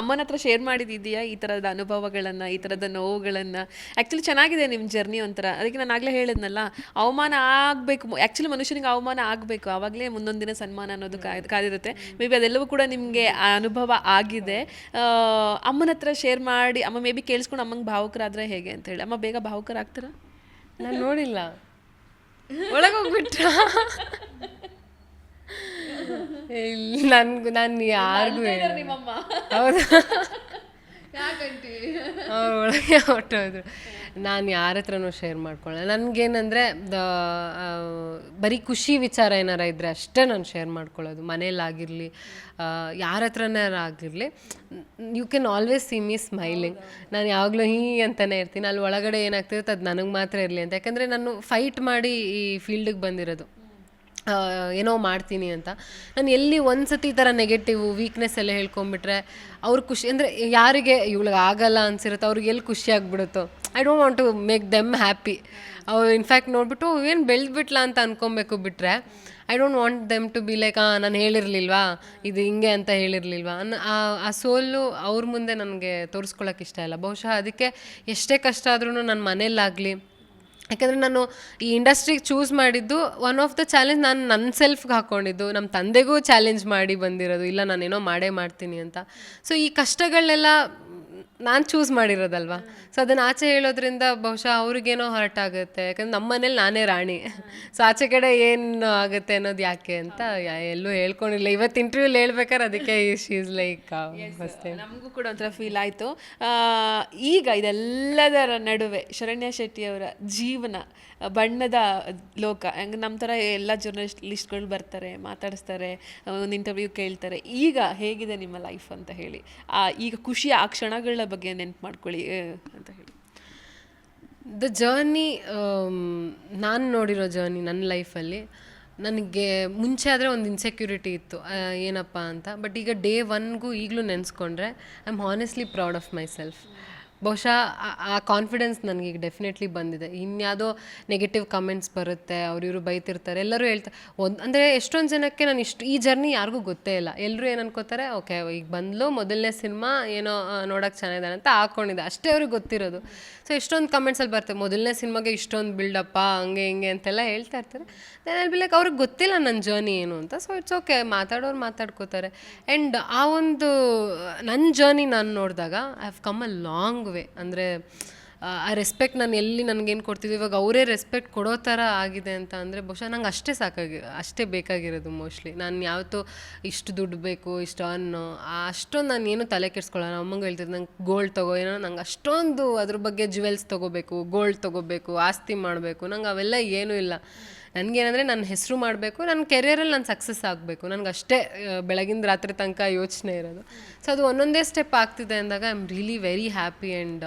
ಅಮ್ಮನ ಹತ್ರ ಶೇರ್ ಮಾಡಿದ್ದೀಯಾ ಈ ಥರದ ಅನುಭವಗಳನ್ನ ಈ ಥರದ ನೋವುಗಳನ್ನು? ಆ್ಯಕ್ಚುಲಿ ಚೆನ್ನಾಗಿದೆ ನಿಮ್ಮ ಜರ್ನಿ ಒಂಥರ. ಅದಕ್ಕೆ ನಾನು ಆಗಲೇ ಹೇಳಿದ್ನಲ್ಲ ಅವಮಾನ ಆಗಬೇಕು. ಆ್ಯಕ್ಚುಲಿ ಮನುಷ್ಯನಿಗೆ ಅವಮಾನ ಆಗಬೇಕು. ಆವಾಗಲೇ ಮುಂದೊಂದು ದಿನ ಸನ್ಮಾನ ಅನ್ನೋದು ಕಾಯ್ದು ಕಾದಿರುತ್ತೆ. ಮೇ ಬಿ ಅದೆಲ್ಲವೂ ಕೂಡ ನಿಮಗೆ ಅನುಭವ ಆಗಿದೆ. ಅಮ್ಮನ ಹತ್ರ ಶೇರ್ ಮಾಡಿ ಅಮ್ಮ ಮೇ ಬಿ ಕೇಳಿಸ್ಕೊಂಡು ಅಮ್ಮಂಗೆ ಭಾವುಕರಾದ್ರೆ ಹೇಗೆ ಅಂತ ಹೇಳಿ. ಅಮ್ಮ ಬೇಗ ಭಾವುಕರಾಗ್ತಾರಾ? ನಾನು ನೋಡಿಲ್ಲ. ಒಳಗೋಗ್ಬಿಟ್ರ ನನ್ಗೂ ನಾನು ಯಾರಿಗೂ ಹೌದು. ಅವ್ರು ಒಳಗೆ ಹೊಟ್ಟೋದ್ರು ನಾನು ಯಾರ ಹತ್ರನೂ ಶೇರ್ ಮಾಡ್ಕೊಳ್ಳಲ್ಲ ನನಗೇನಂದರೆ ಬರೀ ಖುಷಿ ವಿಚಾರ ಏನಾರ ಇದ್ದರೆ ಅಷ್ಟೇ ನಾನು ಶೇರ್ ಮಾಡ್ಕೊಳ್ಳೋದು ಮನೇಲಾಗಿರಲಿ ಯಾರ ಹತ್ರನೇ ಆಗಿರಲಿ you can always see me smiling ನಾನು ಯಾವಾಗಲೂ ಹೀ ಅಂತಲೇ ಇರ್ತೀನಿ. ಅಲ್ಲಿ ಒಳಗಡೆ ಏನಾಗ್ತಿರುತ್ತೆ ಅದು ನನಗೆ ಮಾತ್ರ ಇರಲಿ ಅಂತ. ಯಾಕಂದರೆ ನಾನು ಫೈಟ್ ಮಾಡಿ ಈ ಫೀಲ್ಡಿಗೆ ಬಂದಿರೋದು. ಏನೋ ಮಾಡ್ತೀನಿ ಅಂತ. ನಾನು ಎಲ್ಲಿ ಒಂದು ಸತಿ ಈ ಥರ ನೆಗೆಟಿವ್ ವೀಕ್ನೆಸ್ ಎಲ್ಲ ಹೇಳ್ಕೊಂಬಿಟ್ರೆ ಅವ್ರ ಖುಷಿ, ಅಂದರೆ ಯಾರಿಗೆ ಇವಳಿಗೆ ಆಗಲ್ಲ ಅನ್ಸಿರುತ್ತೆ, ಅವ್ರಿಗೆ ಎಲ್ಲಿ ಖುಷಿ ಆಗಿಬಿಡುತ್ತೋ. I don't want to make them happy ಅವ್ರು ಇನ್ಫ್ಯಾಕ್ಟ್ ನೋಡ್ಬಿಟ್ಟು ಏನು ಬೆಳೆದ್ಬಿಟ್ಲಾ ಅಂತ ಅನ್ಕೊಬೇಕು ಬಿಟ್ಟರೆ I don't want them to be like ah, ನಾನು ಹೇಳಿರ್ಲಿಲ್ವಾ? ಇದು ಹಿಂಗೆ ಅಂತ ಹೇಳಿರ್ಲಿಲ್ವಾ? ಆ ಸೋಲು ಅವ್ರ ಮುಂದೆ ನನಗೆ ತೋರಿಸ್ಕೊಳಕ್ಕೆ ಇಷ್ಟ ಇಲ್ಲ. ಬಹುಶಃ ಅದಕ್ಕೆ ಎಷ್ಟೇ ಕಷ್ಟ ಆದ್ರೂ ನನ್ನ ಮನೇಲಾಗಲಿ ಯಾಕಂದರೆ ನಾನು ಈ ಇಂಡಸ್ಟ್ರಿಗೆ ಚೂಸ್ ಮಾಡಿದ್ದು ಒನ್ ಆಫ್ ದ ಚಾಲೆಂಜ್ ನಾನು ನನ್ನ ಸೆಲ್ಫ್ಗೆ ಹಾಕ್ಕೊಂಡಿದ್ದು ನಮ್ಮ ತಂದೆಗೂ ಚಾಲೆಂಜ್ ಮಾಡಿ ಬಂದಿರೋದು. ಇಲ್ಲ, ನಾನೇನೋ ಮಾಡೇ ಮಾಡ್ತೀನಿ ಅಂತ. ಸೊ ಈ ಕಷ್ಟಗಳನ್ನೆಲ್ಲ ನಾನು ಚೂಸ್ ಮಾಡಿರೋದಲ್ವಾ? ಸೊ ಅದನ್ನು ಆಚೆ ಹೇಳೋದ್ರಿಂದ ಬಹುಶಃ ಅವ್ರಿಗೇನೋ ಹರ್ಟ್ ಆಗುತ್ತೆ ಯಾಕಂದ್ರೆ ನಮ್ಮ ಮನೇಲಿ ನಾನೇ ರಾಣಿ. ಸೊ ಆಚೆ ಕಡೆ ಏನು ಆಗುತ್ತೆ ಅನ್ನೋದು ಯಾಕೆ ಅಂತ ಎಲ್ಲೂ ಹೇಳ್ಕೊಂಡಿಲ್ಲ. ಇವತ್ತು ಇಂಟರ್ವ್ಯೂಲಿ ಹೇಳ್ಬೇಕಾದ್ರೆ ಅದಕ್ಕೆ ಶೀಸ್ ಲೈಕ್ ನಮಗೂ ಕೂಡ ಒಂಥರ ಫೀಲ್ ಆಯಿತು. ಈಗ ಇದೆಲ್ಲದರ ನಡುವೆ ಶರಣ್ಯ ಶೆಟ್ಟಿಯವರ ಜೀವನ ಬಣ್ಣದ ಲೋಕ ಹಂಗೆ ನಮ್ಮ ಥರ ಎಲ್ಲ ಜರ್ನಲಿಸ್ಟ್ಗಳು ಬರ್ತಾರೆ ಮಾತಾಡಿಸ್ತಾರೆ ಒಂದು ಇಂಟರ್ವ್ಯೂ ಕೇಳ್ತಾರೆ. ಈಗ ಹೇಗಿದೆ ನಿಮ್ಮ ಲೈಫ್ ಅಂತ ಹೇಳಿ. ಈಗ ಖುಷಿ ಆ ಕ್ಷಣಗಳ ಬಗ್ಗೆ ನೆನ್ಪು ಮಾಡ್ಕೊಳ್ಳಿ ಅಂತ ಹೇಳಿ. ದ ಜರ್ನಿ ನಾನು ನೋಡಿರೋ ಜರ್ನಿ ನನ್ನ ಲೈಫಲ್ಲಿ ನನಗೆ ಮುಂಚೆ ಆದರೆ ಒಂದು ಇನ್ಸೆಕ್ಯೂರಿಟಿ ಇತ್ತು ಏನಪ್ಪ ಅಂತ. ಬಟ್ ಈಗ ಡೇ ಒನ್ಗೂ ಈಗಲೂ ನೆನೆಸ್ಕೊಂಡ್ರೆ I am honestly proud of myself ಬಹುಶಃ ಆ- ಕಾನ್ಫಿಡೆನ್ಸ್ ನನಗೆ ಈಗ ಡೆಫಿನೆಟ್ಲಿ ಬಂದಿದೆ. ಇನ್ಯಾವುದೋ ನೆಗೆಟಿವ್ ಕಮೆಂಟ್ಸ್ ಬರುತ್ತೆ ಅವ್ರು ಇವರು ಬೈತಿರ್ತಾರೆ, ಎಲ್ಲರೂ ಹೇಳ್ತಾರೆ ಒಂದು, ಅಂದರೆ ಎಷ್ಟೊಂದು ಜನಕ್ಕೆ ನಾನು ಇಷ್ಟು, ಈ ಜರ್ನಿ ಯಾರಿಗೂ ಗೊತ್ತೇ ಇಲ್ಲ. ಎಲ್ಲರೂ ಏನು ಅನ್ಕೋತಾರೆ, ಓಕೆ, ಈಗ ಬಂದ್ಲು, ಮೊದಲನೇ ಸಿನಿಮಾ, ಏನೋ ನೋಡೋಕ್ಕೆ ಚೆನ್ನಾಗಿದ್ದಾನೆ ಅಂತ ಹಾಕ್ಕೊಂಡಿದ್ದೆ ಅಷ್ಟೇ ಅವ್ರಿಗೆ ಗೊತ್ತಿರೋದು. ಸೊ ಎಷ್ಟೊಂದು ಕಮೆಂಟ್ಸಲ್ಲಿ ಬರ್ತವೆ ಮೊದಲನೇ ಸಿನಿಮಾಗೆ ಇಷ್ಟೊಂದು ಬಿಲ್ಡಪ್ಪ ಹಂಗೆ, ಹಿಂಗೆ ಅಂತೆಲ್ಲ ಹೇಳ್ತಾ ಇರ್ತಾರೆ. ದೆನ್ ಅಲ್ಲಿ ಲೈಕ್ ಅವ್ರಿಗೆ ಗೊತ್ತಿಲ್ಲ ನನ್ನ ಜರ್ನಿ ಏನು ಅಂತ. ಸೊ ಇಟ್ಸ್ ಓಕೆ ಮಾತಾಡೋರು ಮಾತಾಡ್ಕೋತಾರೆ. ಆ್ಯಂಡ್ ಆ ಒಂದು ನನ್ನ ಜರ್ನಿ ನಾನು ನೋಡಿದಾಗ I have come a long ಅಂದರೆ ಆ ರೆಸ್ಪೆಕ್ಟ್ ನಾನು ಎಲ್ಲಿ ನನಗೇನು ಕೊಡ್ತಿದ್ದೆ ಇವಾಗ ಅವರೇ ರೆಸ್ಪೆಕ್ಟ್ ಕೊಡೋ ಥರ ಆಗಿದೆ ಅಂತ ಅಂದರೆ ಬಹುಶಃ ನಂಗೆ ಅಷ್ಟೇ ಸಾಕಾಗಿ, ಅಷ್ಟೇ ಬೇಕಾಗಿರೋದು ಮೋಸ್ಟ್ಲಿ ನಾನು ಯಾವತ್ತೂ ಇಷ್ಟು ದುಡ್ಡು ಬೇಕು, ಇಷ್ಟು ಅನ್ನು ಅಷ್ಟೊಂದು ನಾನು ಏನು ತಲೆ ಕೆಡ್ಸ್ಕೊಳ್ಳೋಣ ಅಮ್ಮಂಗೆ ಹೇಳ್ತಿದ್ದೆ ನಂಗೆ ಗೋಲ್ಡ್ ತಗೋ. ಏನೋ ನಂಗೆ ಅಷ್ಟೊಂದು ಅದ್ರ ಬಗ್ಗೆ ಜ್ಯುವೆಲ್ಸ್ ತೊಗೋಬೇಕು ಗೋಲ್ಡ್ ತೊಗೋಬೇಕು, ಆಸ್ತಿ ಮಾಡಬೇಕು. ನಂಗೆ ಅವೆಲ್ಲ ಏನೂ ಇಲ್ಲ. ನನಗೇನಂದರೆ ನನ್ನ ಹೆಸರು ಮಾಡಬೇಕು ನನ್ನ ಕೆರಿಯರಲ್ಲಿ ನಾನು ಸಕ್ಸಸ್ ಆಗಬೇಕು. ನನಗೆ ಅಷ್ಟೇ ಬೆಳಗಿನ ರಾತ್ರಿ ತನಕ ಯೋಚನೆ ಇರೋದು. ಸೊ ಅದು ಒಂದೊಂದೇ ಸ್ಟೆಪ್ ಆಗ್ತಿದೆ ಅಂದಾಗ I am really very happy and